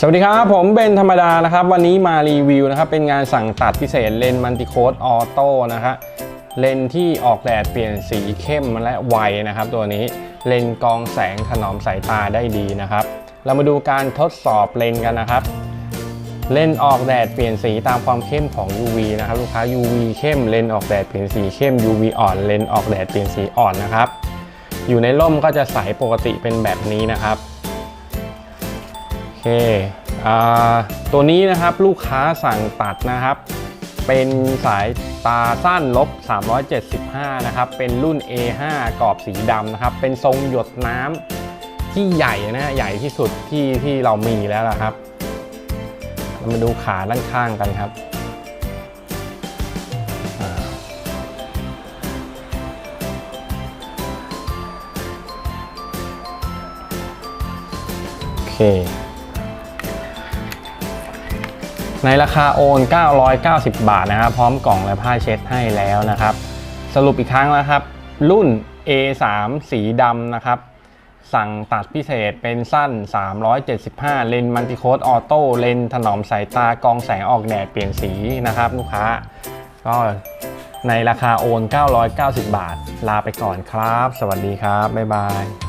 สวัสดีครับ ผมเบนธรรมดานะครับ วันนี้มารีวิวนะครับ เป็นงานสั่งตัดพิเศษเลนมัลติโคดออโต้นะฮะเลนที่ออกแดดเปลี่ยนสีเข้มและไวนะครับ ตัวนี้เลนกองแสงถนอมสายตาได้ดีนะครับ เรามาดูการทดสอบเลนกันนะครับ เลนออกแดดเปลี่ยนสีตามความเข้มของ UV นะครับลูกค้า UV เข้มเลนออกแดดเปลี่ยนสีเข้ม UV อ่อนเลนออกแดดเปลี่ยนสีอ่อนนะครับ อยู่ในร่มก็จะใสปกติเป็นแบบนี้นะครับ ตัวนี้นะครับลูกค้าสั่งตัดนะครับ เป็นสายตาสั้นลบ 375 นะครับ เป็นรุ่น A5 กรอบสีดำนะครับ เป็นทรงหยดน้ำที่ใหญ่นะใหญ่ที่สุดที่ที่เรามีแล้วละครับ เรามาดูขาด้านข้างกันครับโอเค ในราคาโอน 990 บาทนะครับ พร้อมกล่องและผ้าเช็ดให้แล้วนะครับ สรุปอีกครั้งนะครับ รุ่น A3 สีดำนะครับ สั่งตัดพิเศษเป็นสั้น 375 เลนมัลติโคดออโต้เลนถนอมสายตากองแสงออกแดดเปลี่ยนสีนะครับลูกค้า ก็ในราคาโอน 990 บาท ลาไปก่อนครับ สวัสดีครับ บ๊ายบาย